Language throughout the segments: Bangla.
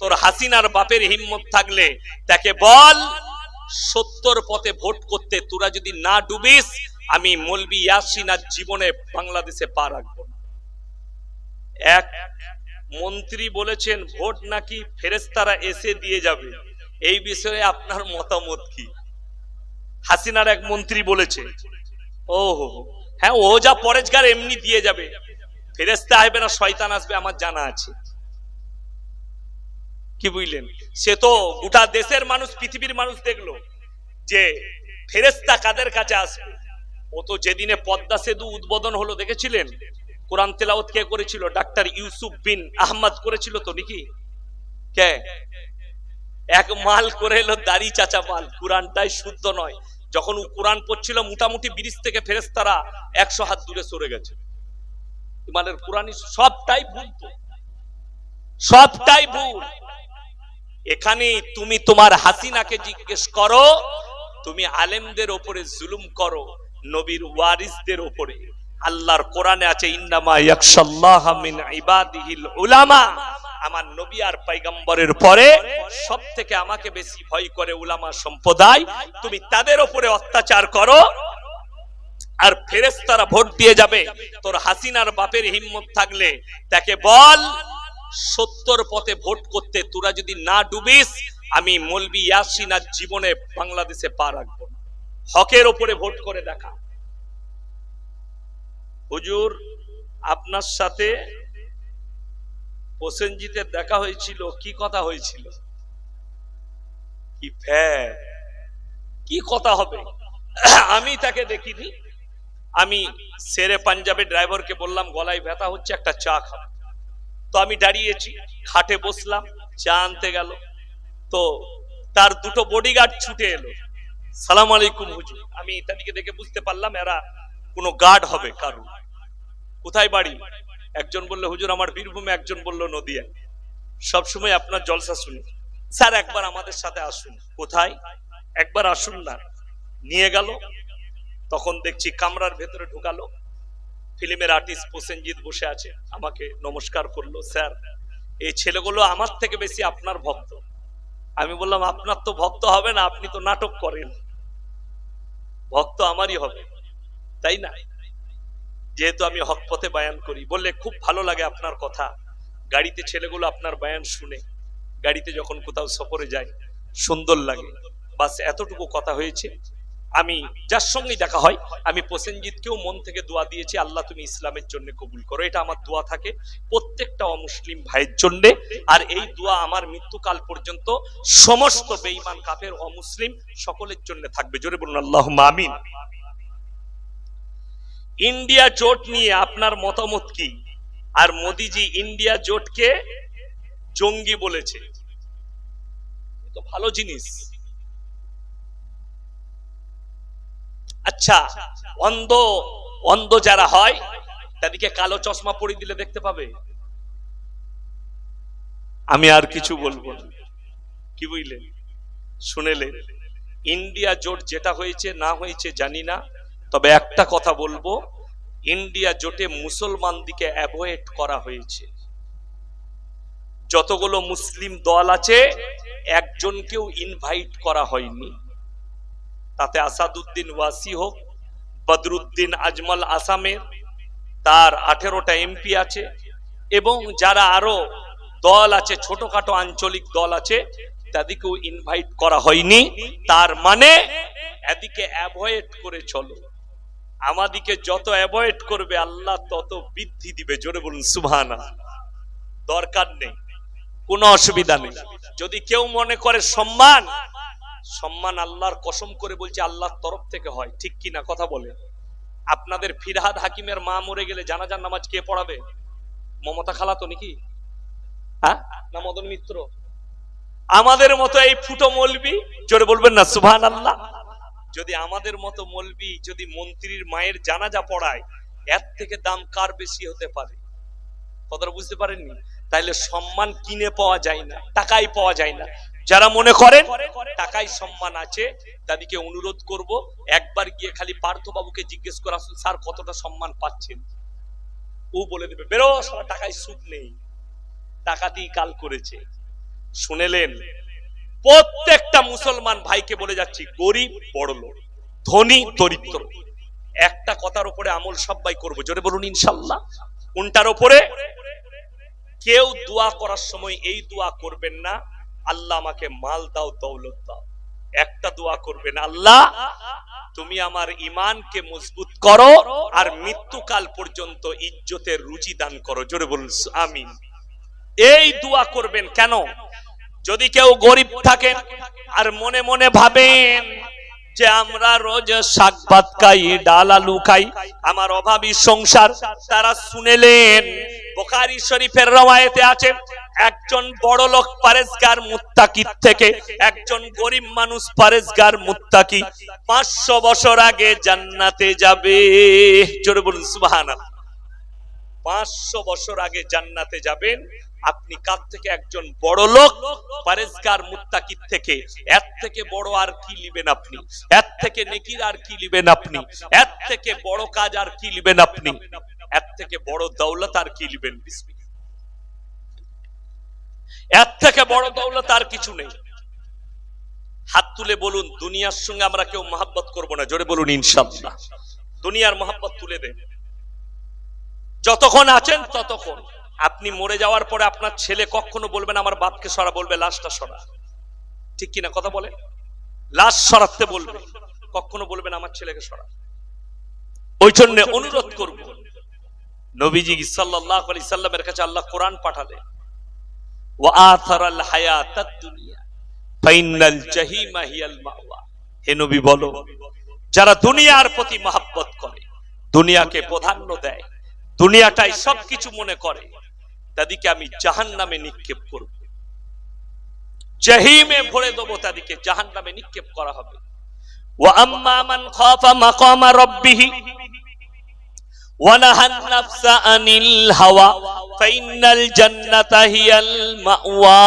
তোর হাসিনার বাপের হিম্মত থাকলে তাকে বল সত্তর পথে ভোট করতে তোরা যদি না ডুবিস, আমি মলবি ইয়াসিন আর জীবনে বাংলাদেশে পা রাখব। এক মন্ত্রী বলেছেন, ভোট নাকি ফেরেস্তারা এসে দিয়ে যাবে এই বিষয়ে আপনার মতামত কি হাসিনার এক মন্ত্রী বলেছে ও হো। হ্যাঁ ও যা পরেজগার এমনি দিয়ে যাবে ফেরেস্তা আসবে না, শয়তান আসবে, আমার জানা আছে কি বুঝলেন? সে তো গোটা দেশের মানুষ, পৃথিবীর মানুষ দেখল যে ফেরেস্তা কাদের কাছে আসবে? ও তো যেদিনে পদ্মা সেতু উদ্বোধন হলো, দেখেছিলেন? কোরআন তেলাওত কে করেছিল? ডাক্তার ইউসুফ বিন আহমদ করেছিল তো নাকি? কে? এক মাল করে এলো দাড়ি চাচা মাল। কোরআনটাই শুদ্ধ নয়। যখন ও কোরআন পড়ছিল, মোটামুটি ব্রিজ থেকে ফেরেস্তারা একশো হাত দূরে সরে গেছে। ইমানের কোরআনই সবটাই ভুল সবটাই ভুল। এখানে তুমি তোমার হাসিনাকে জিজ্ঞেস করো, তুমি আলেমদের ওপরে জুলুম করো, নবীর ওয়ারিসদের ওপরে। আল্লাহর কোরআনে আছে, ইন্নামা ইয়াকশাল্লাহ মিন ইবাদিহিল উলামা। আমার নবী আর পয়গম্বরের পরে সব থেকে আমাকে বেশি ভয় করে উলামা সম্প্রদায়। তুমি তাদের ওপরে অত্যাচার করো আর ফেরেস্তারা ভোট দিয়ে যাবে। তোর হাসিনার বাপের হিম্মত থাকলে তাকে বল সত্তর পথে ভোট করতে তোরা যদি না ডুবিস, আমি মলবি ইয়াসিন আর জীবনে বাংলাদেশে পা রাখব। হকের ওপরে ভোট করে দেখা। হুজুর, আপনার সাথে প্রসেনজিতের দেখা হয়েছিল, কি কথা হয়েছিল? কি ফ্যা কি কথা হবে? আমি তাকে দেখিনি। আমি সেরে পাঞ্জাবের ড্রাইভারকে বললাম, গলায় ব্যথা হচ্ছে, একটা চা খাও তো আমি দাঁড়িয়েছি, খাটে বসলাম, চা আনতে গেল। তো তার দুটো বডিগার্ড ছুটে এলো। সালাম আলাইকুম হুজুর। আমি তাদেরকে দেখে বুঝতে পারলাম এরা কোনো গার্ড হবে কারণ কোথায় বাড়ি? একজন বলল, হুজুর, আমার বীরভূমে একজন বলল নদিয়া সবসময় আপনার জলসা শুনি। স্যার, একবার আমাদের সাথে আসুন। কোথায়? একবার আসুন না। নিয়ে গেল। তখন দেখছি কামরার ভেতরে ঢুকালো। ফিল্মের আর্টিস্ট প্রসেনজিৎ বসে আছে, আমাকে নমস্কার করল, স্যার, এই ছেলেগুলো আমার থেকে বেশি আপনার ভক্ত। আমি বললাম, আপনার তো ভক্ত হবে না, আপনি তো নাটক করেন। ভক্ত আমারই হবে, তাই না? যেহেতু আমি হক পথে বায়ান করি, বললে খুব ভালো লাগে আপনার কথা। গাড়িতে ছেলেগুলো আপনার বায়ান শুনে, গাড়িতে যখন কোথাও সফরে যায়, সুন্দর লাগে। বাস, এতটুকু কথা হয়েছে। আমি যার সঙ্গেই দেখা হয়, আমি প্রসেনজিৎকেও মন থেকে দোয়া দিয়েছি, আল্লাহ তুমি ইসলামের জন্য কবুল করো। এটা আমার দোয়া থাকে প্রত্যেকটা অমুসলিম ভাইয়ের জন্য। আর এই দোয়া আমার মৃত্যুকাল পর্যন্ত সমস্ত বেঈমান কাফের, অমুসলিম সকলের জন্য থাকবে। জোরে বলুন আল্লাহ আমিন। ইন্ডিয়া জোট নিয়ে আপনার মতামত কি? আর মোদিজি ইন্ডিয়া জোটকে জঙ্গি বলেছে। তো ভালো জিনিস। আচ্ছা অন্ধ অন্ধ যারা হয়, তাদেরকে কালো চশমা পরিয়ে দিলে দেখতে পাবে। আমি আর কিছু বলব কি বুঝলেন শুনেলেন ইন্ডিয়া জোট যেটা হয়েছে, না হয়েছে জানি না। তবে একটা কথা বলব, ইন্ডিয়া জোটে মুসলমান দিকে অ্যাভয়েড করা হয়েছে। যতগুলো মুসলিম দল আছে, একজনকেও ইনভাইট করা হয়নি। তাতে আসাদুদ্দিন ওয়াসি হোক, বদরুদ্দিন আজমল আসামের তার আঠেরোটা এমপি আছে এবং যারা আরও দল আছে, ছোটখাটো আঞ্চলিক দল আছে, তাদেরকেও ইনভাইট করা হয়নি। তার মানে এদিকে অ্যাভয়েড করে চলো। আমাদিকে যত অ্যাভয়েড করবে, আল্লাহ তত বৃদ্ধি দিবে। জোরে বলুন সুবহানা দরকার নেই, কোনো অসুবিধা নেই। যদি কেউ মনে করে সম্মান সম্মান আল্লাহর কসম করে বলছে আল্লাহর তরফ থেকে হয়। ঠিক কি না? কথা বলে। আপনাদের ফিরহাদ হাকিমের মা মরে গেলে জানাজার নামাজ কে পড়াবে? মমতা খালা তো নাকি? হ্যাঁ? না, মদন মিত্র? আমাদের মতো এই ফুটো মলবি, জোরে বলবেন না সুবহান আল্লাহ যদি আমাদের মতো মলবি যদি মন্ত্রীর মায়ের জানাজা পড়ায়, এর থেকে দাম কার বেশি হতে পারে? কথাটা বুঝতে পারেননি? তাইলে সম্মান কিনে পাওয়া যায় না, টাকাই পাওয়া যায় না। যারা মনে করেন টাকাই সম্মান আছে তাদেরকে অনুরোধ করব একবার গিয়ে খালি পার্থ বাবুকে জিজ্ঞেস করা আসুন, স্যার কতটা সম্মান পাচ্ছেন? ও বলে দেবে বেরো সারা টাকায় সুখ নেই। টাকাতেই কাল করেছে। শুনেলেন প্রত্যেকটা মুসলমান ভাইকে বলে যাচ্ছি গরিব বড় লোক ধনী দরিদ্র। একটা কথার উপরে আমল সবাই করব। জোরে বলুন ইনশাল্লাহ। কোনটার উপরে? কেউ দোয়া করার সময় এই দোয়া করবেন না। আল্লাহ আমাকে মাল দাও, দৌলত দাও। একটা দোয়া করবেন, আল্লাহ, তুমি আমার ইমানকে মজবুত করো আর মৃত্যুকাল পর্যন্ত ইজ্জতের রুচি দান করো। জোরে বলুন, আমিন। এই দোয়া করবেন কেন? যদি কেউ গরিব থাকেন আর মনে মনে ভাবেন যে আমরা রোজ শাক ভাত খাই, ডাল আলু খাই, আমার অভাবী সংসার, তারা শুনেলেন বোখারি শরীফের আছে, একজন বড় লোক পারেজগার মুত্তাকি থেকে, একজন গরিব মানুষ পারেজগার মুত্তাকি, পাঁচশো বছর আগে জান্নাতে যাবে। জোরে বলুন পাঁচশো বছর আগে জান্নাতে যাবেন, আপনি কার থেকে একজন বড় লোক পারেজগার মুত্তাকির থেকে, এর থেকে বড় আর কি লিবেন আপনি? এর থেকে নেকির আর কি লিবেন আপনি? এর থেকে বড় কাজ আর কি লিবেন আপনি? এর থেকে বড় দৌলত আর কি লিবেন এর থেকে বড় দৌলত আর কিছু নেই। হাত তুলে বলুন, দুনিয়ার সঙ্গে আমরা কেউ মহাব্বত করব না। জোরে বলুন, ইনশাআল্লাহ। দুনিয়ার মহাব্বত তুলে দেন। যতক্ষণ আছেন ততক্ষণ। আপনি মরে যাওয়ার পরে আপনার ছেলে কখনো বলবেন আমার বাপকে সরা, বলবে, লাশটা সরা। ঠিক কিনা কথা বলে লাশ সরাতে বলবে, কখনো বলবেন আমার ছেলেকে সরা। ওই জন্য অনুরোধ করব নবীজি সাল্লাল্লাহু আলাইহি সাল্লামের কাছে আল্লাহ কোরআন পাঠালেন। ওয়া আথারাল হায়াতাদ দুনিয়া ফাইনাল হে নবী বলো, যারা দুনিয়ার প্রতি মহাব্বত করে, দুনিয়াকে প্রাধান্য দেয়, দুনিয়াটাই সবকিছু মনে করে, তাদেরকে আমি জাহান নামে নিক্ষেপ করব। জাহিমে ভরে দেবো তাদেরকে জাহান নামে নিক্ষেপ করা হবে। ওয়া আম্মা মান খাফা মাকামা রাব্বিহি নাহান নাফসা আনিল হাওয়া ফাইনাল জান্নাতা হিয়াল মাওয়া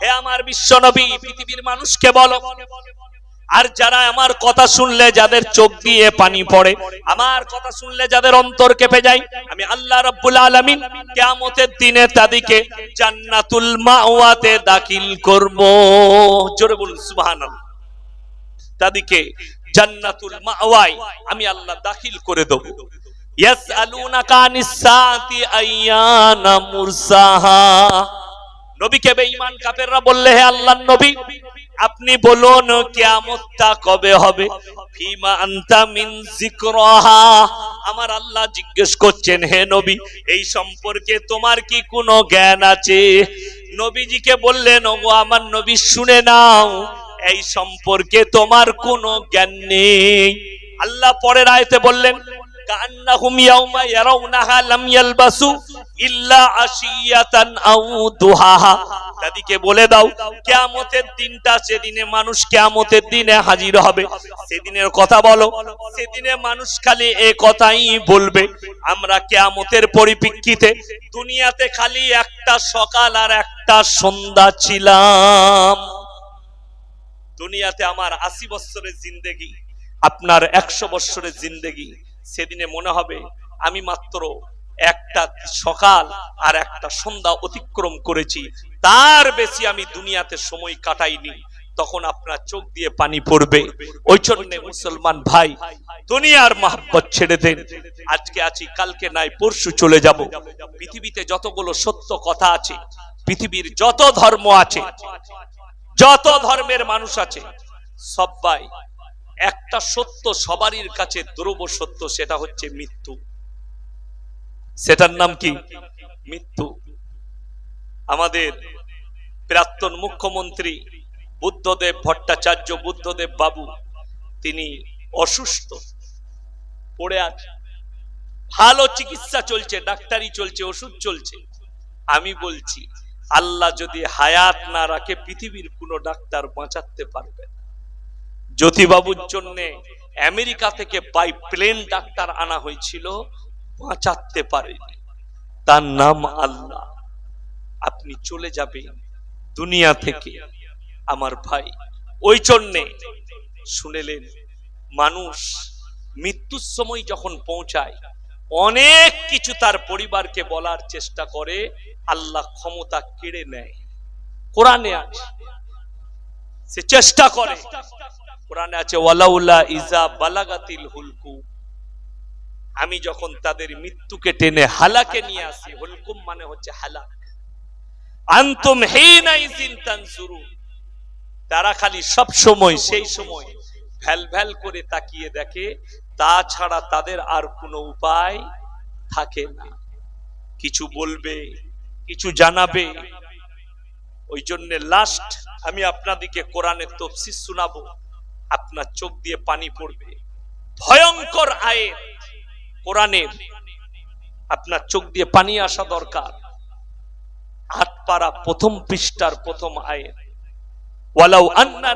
হে আমার বিশ্ব নবী, পৃথিবীর মানুষকে বলো। আর যারা আমার কথা শুনলে যাদের চোখ দিয়ে পানি পড়ে, আমার কথা শুনলে যাদের অন্তর কেঁপে যায়, আমি আল্লাহ রাব্বুল আলামিন কিয়ামতের দিনে তাদেরকে জান্নাতুল মাওয়াতে দাখিল করব। জোরে বলুন, সুবহানাল্লাহ। তাদেরকে জান্নাতুল মাওয়ায় আমি আল্লাহ দাখিল করে দেব। বললে, হে আল্লাহর নবী, আপনি বলুন, কিয়ামতটা কবে হবে? আমার আল্লাহ জিজ্ঞেস করছেন, হে নবী, এই সম্পর্কে তোমার কি কোনো জ্ঞান আছে? নবীজিকে বললেন, ওগো, আমার নবী, শুনে নাও, এই সম্পর্কে তোমার কোনো জ্ঞান নেই। আল্লাহ পরের আয়তে বললেন কান্নাহুম বলে দাও দিনটা সেদিনে মানুষ দিনে হাজির হবে। সেদিনের কথা বলো, সেদিনে মানুষ খালি এ কথাই বলবে, আমরা পরিপ্রেক্ষিতে দুনিয়াতে খালি একটা সকাল আর একটা সন্ধ্যা ছিলাম। দুনিয়াতে আমার আশি বছরের জিন্দেগি, আপনার একশো বছরের জিন্দেগি সেদিনে মনে হবে আমি মাত্র একটা সকাল আর একটা সন্ধ্যা অতিক্রম করেছি। তার বেশি আমি দুনিয়াতে সময় কাটাইনি। তখন আপনার চোখ দিয়ে পানি পড়বে। ওই জন্য মুসলমান ভাই, দুনিয়ার মহাব্বত ছেড়ে দেন। আজকে আছি, কালকে নাই, পরশু চলে যাব। পৃথিবীতে যতগুলো সত্য কথা আছে, পৃথিবীর যত ধর্ম আছে, যত ধর্মের মানুষ আছে সবাই একটা সত্য সবারই কাছে দ্রব সত্য, সেটা হচ্ছে মৃত্যু। সেটার নাম কি? মৃত্যু। আমাদের প্রাক্তন মুখ্যমন্ত্রী বুদ্ধদেব ভট্টাচার্য, বুদ্ধদেব বাবু, তিনি অসুস্থ, পড়ে আছে। ভালো চিকিৎসা চলছে, ডাক্তারি চলছে, ওষুধ চলছে। আমি বলছি, আল্লাহ যদি হায়াত না রাখে, পৃথিবীর কোনো ডাক্তার বাঁচাতে পারবে না। জ্যোতিবাবুর জন্য আমেরিকা থেকে বাই প্লেন ডাক্তার আনা হয়েছিল, বাঁচাতে পারেনি। তার নাম আল্লাহ। আপনি চলে যাবেন দুনিয়া থেকে, আমার ভাই। ওই জন্যে শুনেলেন, মানুষ মৃত্যুর সময় যখন পৌঁছায়, অনেক কিছু তার পরিবারকে বলার চেষ্টা করে, আল্লাহ ক্ষমতা কেড়ে নেয়। কোরআনে আছে, সে চেষ্টা করে কোরআনে আছে, ওয়ালাউলা ইজা বালাগাতিল হুলকু। আমি যখন তাদের মৃত্যুকে টেনে হালাকে নিয়ে আসি, হুলকুম মানে হচ্ছে হালাক। আনতুম হিনা ইজিন তানসুরু তারা খালি সব সময়, সেই সময় ভ্যাল ভ্যাল করে তাকিয়ে দেখে তাছাড়া তাদের আর কোনো উপায় থাকে না। কিছু বলবে, কিছু জানাবে। ওই জন্য লাস্ট আমি আপনাদেরকে কোরআনের তফসির শোনাবো। আপনার চোখ দিয়ে পানি পড়বে। ভয়ঙ্কর আয়ের কোরআনের আপনার চোখ দিয়ে পানি আসা দরকার। হাত পাড়া প্রথম পৃষ্ঠার প্রথম আয়ের ওয়ালাউ আন্না